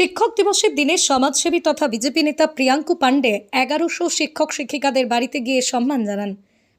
শিক্ষক দিবসের দিনে সমাজসেবী তথা বিজেপি নেতা প্রিয়াঙ্কু পাণ্ডে এগারোশো শিক্ষক শিক্ষিকাদের বাড়িতে গিয়ে সম্মান জানান।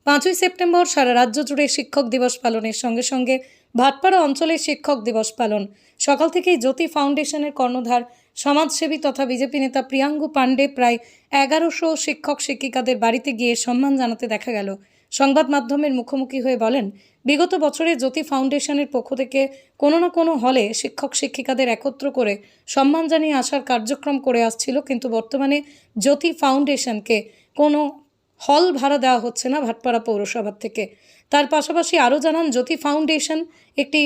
পাঁচই সেপ্টেম্বর সারা রাজ্য জুড়ে শিক্ষক দিবস পালনের সঙ্গে সঙ্গে ভাটপাড়া অঞ্চলে শিক্ষক দিবস পালন। সকাল থেকেই জ্যোতি ফাউন্ডেশনের কর্ণধার, সমাজসেবী তথা বিজেপি নেতা প্রিয়াঙ্কু পাণ্ডে প্রায় এগারোশো শিক্ষক শিক্ষিকাদের বাড়িতে গিয়ে সম্মান জানাতে দেখা গেল। সংবাদ মাধ্যমের মুখোমুখি হয়ে বলেন, বিগত বছরে জ্যোতি ফাউন্ডেশনের পক্ষ থেকে কোনো না কোনো হলে শিক্ষক শিক্ষিকাদের একত্র করে সম্মান জানিয়ে আসার কার্যক্রম করে আসছিল, কিন্তু বর্তমানে জ্যোতি ফাউন্ডেশনকে কোনো হল ভাড়া দেওয়া হচ্ছে না ভাটপাড়া পৌরসভার থেকে। তার পাশাপাশি আরও জানান, জ্যোতি ফাউন্ডেশন একটি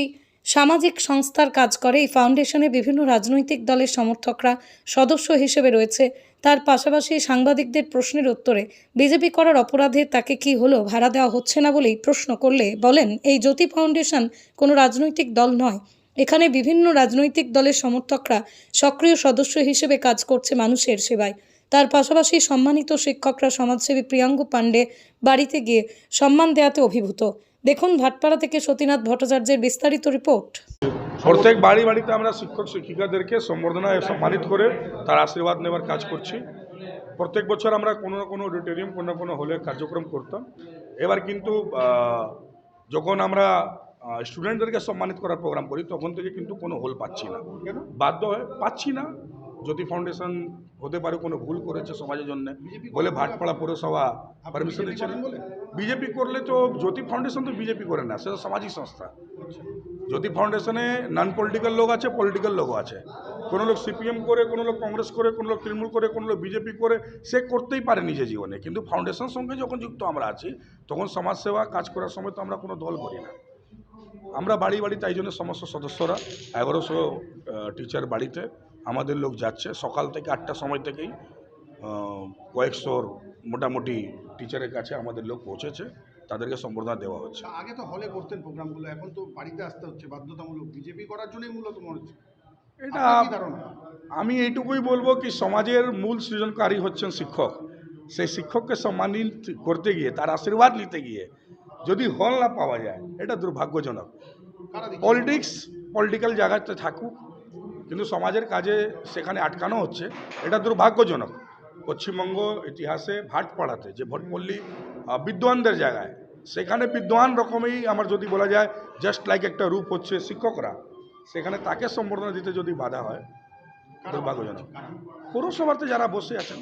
সামাজিক সংস্থার কাজ করে। এই ফাউন্ডেশনে বিভিন্ন রাজনৈতিক দলের সমর্থকরা সদস্য হিসেবে রয়েছে। তার পাশাপাশি সাংবাদিকদের প্রশ্নের উত্তরে, বিজেপি করার অপরাধে তাকে কি হলো ভাড়া দেওয়া হচ্ছে না বলেই প্রশ্ন করলে বলেন, এই জ্যোতি ফাউন্ডেশন কোনো রাজনৈতিক দল নয়। এখানে বিভিন্ন রাজনৈতিক দলের সমর্থকরা সক্রিয় সদস্য হিসেবে কাজ করছে মানুষের সেবায়। তার পাশাপাশি সম্মানিত শিক্ষকরা সমাজসেবী প্রিয়াঙ্গু পাণ্ডে বাড়িতে গিয়ে সম্মান দেওয়াতে অভিভূত। দেখুন ভাটপাড়া থেকে সতীনাথ ভট্টাচার্যের বিস্তারিত রিপোর্ট। প্রত্যেক বাড়ি বাড়িতে আমরা শিক্ষক শিক্ষিকাদেরকে সম্বর্ধনা সম্মানিত করে তার আশীর্বাদ নেওয়ার কাজ করছি। প্রত্যেক বছর আমরা কোনো না কোনো অডিটোরিয়াম, কোনো না কোনো হলে কার্যক্রম করতাম। এবার কিন্তু যখন আমরা স্টুডেন্টদেরকে সম্মানিত করার প্রোগ্রাম করি, তখন থেকে কিন্তু কোনো হোল পাচ্ছি না। বাধ্য হয়ে পাচ্ছি না। জ্যোতি ফাউন্ডেশন হতে পারে কোনো ভুল করেছে সমাজের জন্য, বলে ভাটপাড়া পৌরসভা পারমিশন দিচ্ছে না। বিজেপি করলে তো জ্যোতি ফাউন্ডেশন তো বিজেপি করে না সেটা সামাজিক সংস্থা। জ্যোতি ফাউন্ডেশনে নন পলিটিক্যাল লোক আছে পলিটিক্যাল লোকও আছে। কোনো লোক সিপিএম করে, কোনো লোক কংগ্রেস করে, কোনো লোক তৃণমূল করে, কোনো লোক বিজেপি করে, সে করতেই পারে নিজের জীবনে। কিন্তু ফাউন্ডেশন সঙ্গে যখন যুক্ত আমরা আছি, তখন সমাজসেবা কাজ করার সময় তো আমরা কোনো দল করি না। আমরা বাড়ি বাড়ি তাই জন্য সমস্ত সদস্যরা, এগারোশো টিচার বাড়িতে আমাদের লোক যাচ্ছে। সকাল থেকে আটটা সময় থেকেই কয়েকশোর মোটামুটি টিচারের কাছে আমাদের লোক পৌঁছেছে তাদেরকে সম্বর্ধনা দেওয়া হচ্ছে। আগে তো হলে করতেন প্রোগ্রামগুলো এখন তো বাড়িতে আসতে হচ্ছে বাধ্যতামূলক বিজেপি করার জন্যই মূলত মনে হচ্ছে। এটা আমি এইটুকুই বলব কি সমাজের মূল সৃজনকারী হচ্ছেন শিক্ষক। সেই শিক্ষককে সম্মানিত করতে গিয়ে তার আশীর্বাদ নিতে গিয়ে যদি হল না পাওয়া যায় এটা দুর্ভাগ্যজনক। পলিটিক্স পলিটিক্যাল জায়গাতে থাকুক কিন্তু সমাজের কাজে সেখানে আটকানো হচ্ছে এটা দুর্ভাগ্যজনক। পশ্চিমবঙ্গ ইতিহাসে ভাটপাড়াতে যে ভোটপল্লী আহ, বিদ্বানদের জায়গায় সেখানে বিদ্বান রকমেই আমার যদি বলা যায় জাস্ট লাইক একটা রূপ হচ্ছে শিক্ষকরা সেখানে তাকে সম্বর্ধনা দিতে যদি বাধা হয় দুর্ভাগ্যজনক। পৌরসভাতে যারা বসে আছেন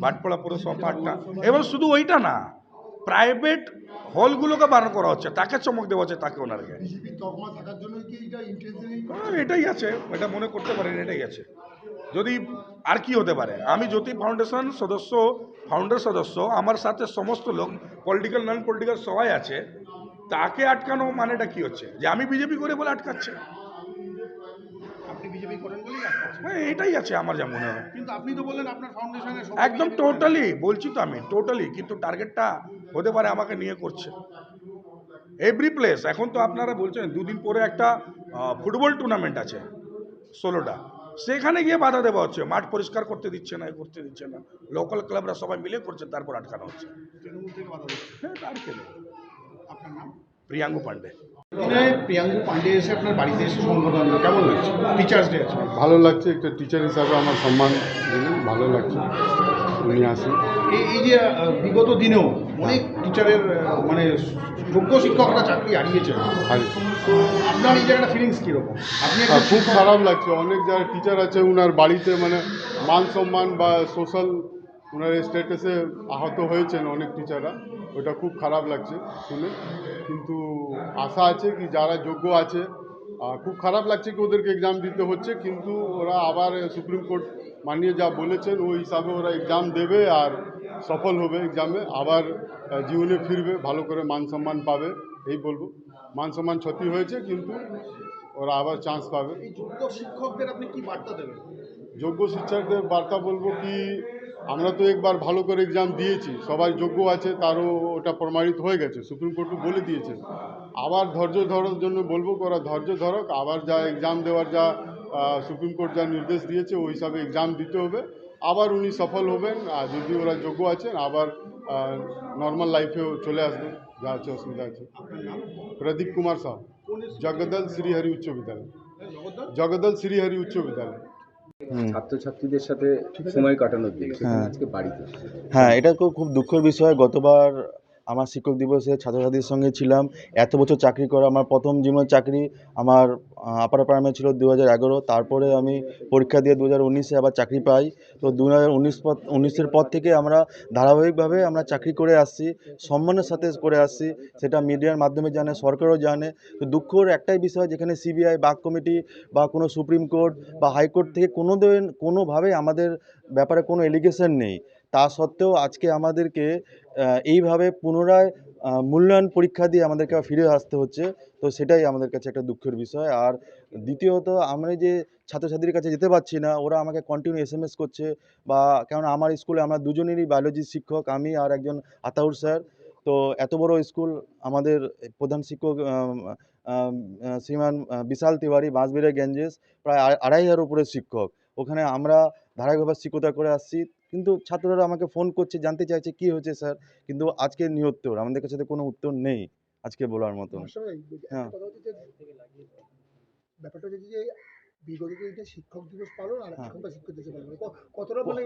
ভাটপাড়া পৌরসভা পাটনা এবং শুধু ওইটা না প্রাইভেট হলগুলোকে বারণ করা হচ্ছে তাকে চমক দেওয়া হচ্ছে তাকে ওনারকে হ্যাঁ, এটাই আছে এটা মনে করতে পারেন এটাই আছে। যদি আর কি হতে পারে? আমি জ্যোতি ফাউন্ডেশন সদস্য ফাউন্ডার সদস্য আমার সাথে সমস্ত লোক পলিটিক্যাল নন পলিটিক্যাল সবাই আছে তাকে আটকানো মানেটা কি হচ্ছে? যে আমি বিজেপি করে বলে আটকাচ্ছে। হ্যাঁ এটাই আছে আমার যা মনে হয়। কিন্তু আপনি তো বললেন আপনার ফাউন্ডেশনে একদম টোটালি বলছি তো আমি টোটালি কিন্তু টার্গেটটা হতে পারে আমাকে নিয়ে করছে। এভরি প্লেস এখন তো আপনারা বলছেন দুদিন পরে একটা ফুটবল টুর্নামেন্ট আছে ষোলোটা। সেখানে গিয়ে বাধা দেওয়া হচ্ছে। মাঠ পরিষ্কার করতে দিচ্ছে না করতে দিচ্ছে না। লোকাল ক্লাবরা সবাই মিলে করছে তারপর আটকানো হচ্ছে। বাধা দিচ্ছে হ্যাঁ তার কেন? আপনার নাম? প্রিয়াঙ্গু পান্ডে প্রিয়াঙ্গু পান্ডে এসে আপনার বাড়িতে এসে সম্বোধন কেমন লাগছে? টিচার্স ডে ভালো লাগছে একটা টিচার হিসাবে আমার সম্মান দিলেন ভালো লাগছে। উনি আসেন এই এই যে বিগত দিনেও অনেক টিচারের মানে যোগ্য শিক্ষকরা চাকরি হারিয়েছেন। তো আপনার এই জায়গাটা ফিলিংস কীরকম? আপনি খুব খারাপ লাগছে। অনেক যারা টিচার আছে ওনার বাড়িতে মানে মান সম্মান বা সোশ্যাল ওনার স্ট্যাটাসে আহত হয়েছেন অনেক টিচাররা ওটা খুব খারাপ লাগছে শুনে। কিন্তু আশা আছে কি যারা যোগ্য আছে খুব খারাপ লাগছে কি ওদেরকে এক্সাম দিতে হচ্ছে কিন্তু ওরা আবার সুপ্রিম কোর্ট মানিয়ে যা বলেছেন ওই হিসাবে ওরা এক্সাম দেবে আর সফল হবে এক্সামে আবার জীবনে ফিরবে ভালো করে মান সম্মান পাবে এই বলব। মান সম্মান ক্ষতি হয়েছে কিন্তু ওরা আবার চান্স পাবে। যোগ্য শিক্ষকদের আপনি কি বার্তা দেবেন? যোগ্য শিক্ষকদের বার্তা বলব কি আমরা তো একবার ভালো করে এক্সাম দিয়েছি সবাই যোগ্য আছে তারও ওটা প্রমাণিত হয়ে গেছে সুপ্রিম কোর্টও বলে দিয়েছে। আবার ধৈর্য ধরার জন্য বলব ওরা ধৈর্য ধরক আবার যা এক্সাম দেওয়ার যা সুপ্রিম কোর্ট যা নির্দেশ দিয়েছে ওই হিসাবে এক্সাম দিতে হবে। আবার উনি সফল হবেন আর যদি ওরা যোগ্য আছেন আবার নর্মাল লাইফেও চলে আসবেন যা আছে অসুবিধা আছে। প্রদীপ কুমার সাহ জগদল শ্রীহরি উচ্চ বিদ্যালয়। জগদল শ্রীহরি উচ্চ বিদ্যালয়। ছাত্রছাত্রীদের সাথে সময় কাটানোর দিন হ্যাঁ। আজকে বাড়িতে। হ্যাঁ এটা তো খুব দুঃখের বিষয় গতবার আমার শিক্ষক দিবসে ছাত্রছাত্রীর সঙ্গে ছিলাম। এত বছর চাকরি করা, আমার প্রথম জীবনের চাকরি আমার আপার প্রাইমারি ছিল দু হাজার এগারো। তারপরে আমি পরীক্ষা দিয়ে দু হাজার উনিশে আবার চাকরি পাই। তো দু হাজার উনিশ পর, উনিশের পর থেকে আমরা ধারাবাহিকভাবে আমরা চাকরি করে আসছি, সম্মানের সাথে করে আসছি। সেটা মিডিয়ার মাধ্যমে জানে, সরকারও জানে। তো দুঃখর একটাই বিষয়, যেখানে সিবিআই বাক কমিটি বা কোনো সুপ্রিম কোর্ট বা হাইকোর্ট থেকে কোনো দিন, কোনোভাবে আমাদের ব্যাপারে কোনো এলিগেশন নেই। তা সত্ত্বেও আজকে আমাদেরকে এইভাবে পুনরায় মূল্যায়ন পরীক্ষা দিয়ে আমাদেরকে ফিরে আসতে হচ্ছে। তো সেটাই আমাদের কাছে একটা দুঃখের বিষয়। আর দ্বিতীয়ত, আমরা যে ছাত্রছাত্রীর কাছে যেতে পারছি না, ওরা আমাকে কন্টিনিউ এস এম এস করছে বা কেননা আমার স্কুলে আমরা দুজনেরই বায়োলজির শিক্ষক, আমি আর একজন আতাউর স্যার। তো এত বড় স্কুল, আমাদের প্রধান শিক্ষক শ্রীমান বিশাল তিওয়ারি, বাঁশবেড়ে গেঞ্জেস প্রায় আড়াই- আড়াই হাজার উপরে শিক্ষক। ওখানে আমরা ধারাবাহিকভাবে শিক্ষকতা করে আসছি। কিন্তু ছাত্ররা আমাকে ফোন করছে জানতে চাইছে কি হয়েছে স্যার কিন্তু আজকে নিরুত্তর আমাদের কাছে তো কোনো উত্তর নেই আজকে বলার একটা হ্যাঁ। ব্যাপারটা হচ্ছে যে বিগত দিনে শিক্ষক দিবস পালন আর হ্যাঁ। এখনকার শিক্ষক দিবস পালন কতটা মানে?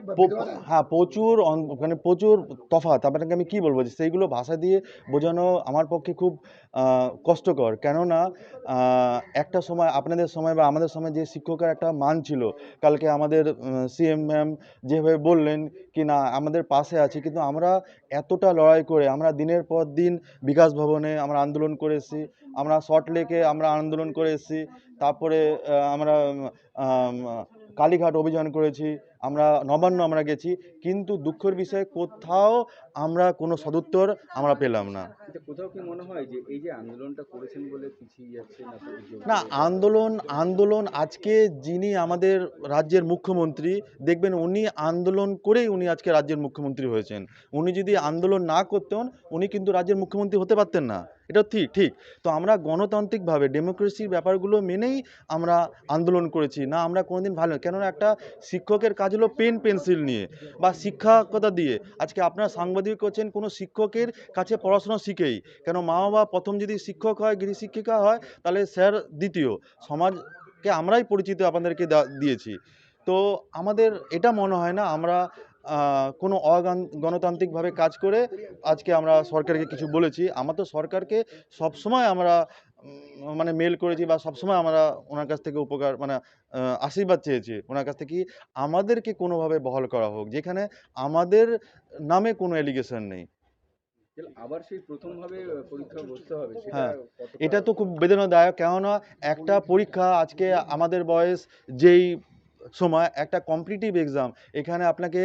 হ্যাঁ প্রচুর মানে প্রচুর তফাৎ আপনাকে আমি কি বলব যে সেইগুলো ভাষা দিয়ে বোঝানো আমার পক্ষে খুব কষ্টকর কেননা একটা সময় আপনাদের সময় বা আমাদের সময় যে শিক্ষকের একটা মান ছিল কালকে আমাদের সিএম ম্যাম যেভাবে বললেন কি না আমাদের পাশে আছে কিন্তু আমরা এতটা লড়াই করে আমরা দিনের পর দিন বিকাশ ভবনে আমরা আন্দোলন করেছি আমরা শর্ট লেকে আমরা আন্দোলন করে এসেছি, তারপরে আমরা কালীঘাট অভিযান করেছি আমরা নবান্ন আমরা গেছি কিন্তু দুঃখের বিষয় কোথাও আমরা কোনো সদুত্তর আমরা পেলাম না। কিন্তু কোথাও কি মনে হয় যে এই যে আন্দোলনটা করেছেন বলে পিছিয়ে যাচ্ছে না না আন্দোলন আন্দোলন আজকে যিনি আমাদের রাজ্যের মুখ্যমন্ত্রী দেখবেন উনি আন্দোলন করেই উনি আজকে রাজ্যের মুখ্যমন্ত্রী হয়েছেন। উনি যদি আন্দোলন না করতেন উনি কিন্তু রাজ্যের মুখ্যমন্ত্রী হতে পারতেন না। এটা ঠিক ঠিক। তো আমরা গণতান্ত্রিকভাবে ডেমোক্রেসির ব্যাপারগুলো মেনেই আমরা আন্দোলন করেছি। না আমরা কোনোদিন ভালো কেননা একটা শিক্ষকের কাজ হলো পেন, পেন্সিল নিয়ে বা শিক্ষকতা দিয়ে। আজকে আপনারা সাংবাদিক করছেন কোনো শিক্ষকের কাছে পড়াশোনা শিখেই। কেন মা বাবা প্রথম যদি শিক্ষক হয় গৃহ শিক্ষিকা হয়, তাহলে স্যার দ্বিতীয়। সমাজকে আমরাই পরিচিত আপনাদেরকে দিয়েছি। তো আমাদের এটা মনে হয় না, আমরা কোনো অগান, গণতান্ত্রিকভাবে কাজ করে আজকে আমরা সরকারকে কিছু বলেছি। আমরা তো সরকারকে সবসময় আমরা মানে মেল করেছি বা সবসময় আমরা ওনার কাছ থেকে উপকার মানে আশীর্বাদ চেয়েছি। ওনার কাছ থেকে কি আমাদেরকে কোনোভাবে বহাল করা হোক যেখানে আমাদের নামে কোনো অ্যালিগেশন নেই। আবার সেই পরীক্ষা বসতে হবে হ্যাঁ, এটা তো খুব বেদনাদায়ক। কেননা একটা পরীক্ষা আজকে আমাদের বয়স যেই সময় একটা কম্পিটিটিভ এক্সাম এখানে আপনাকে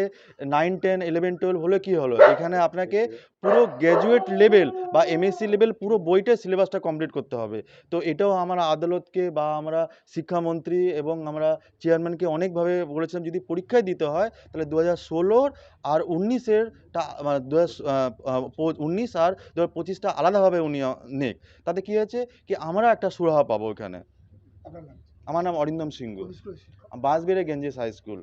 নাইন টেন ইলেভেন টুয়েলভ হলে কি হলো? এখানে আপনাকে পুরো গ্র্যাজুয়েট লেভেল বা এমএসসি লেভেল পুরো বইটা সিলেবাসটা কমপ্লিট করতে হবে। তো এটাও আমরা আদালতকে বা আমরা শিক্ষামন্ত্রী এবং আমরা চেয়ারম্যানকে অনেকভাবে বলেছিলাম যদি পরীক্ষায় দিতে হয় তাহলে দু হাজার ষোলোর আর উনিশের টা দু হাজার উনিশ আর দু হাজার পঁচিশটা আলাদাভাবে উনি নেক। তাতে কী হয়েছে? কি আমরা একটা সুরাহা পাবো এখানে। আপনার নাম আমার নাম Arindam Singha? Bansberia Ganges high school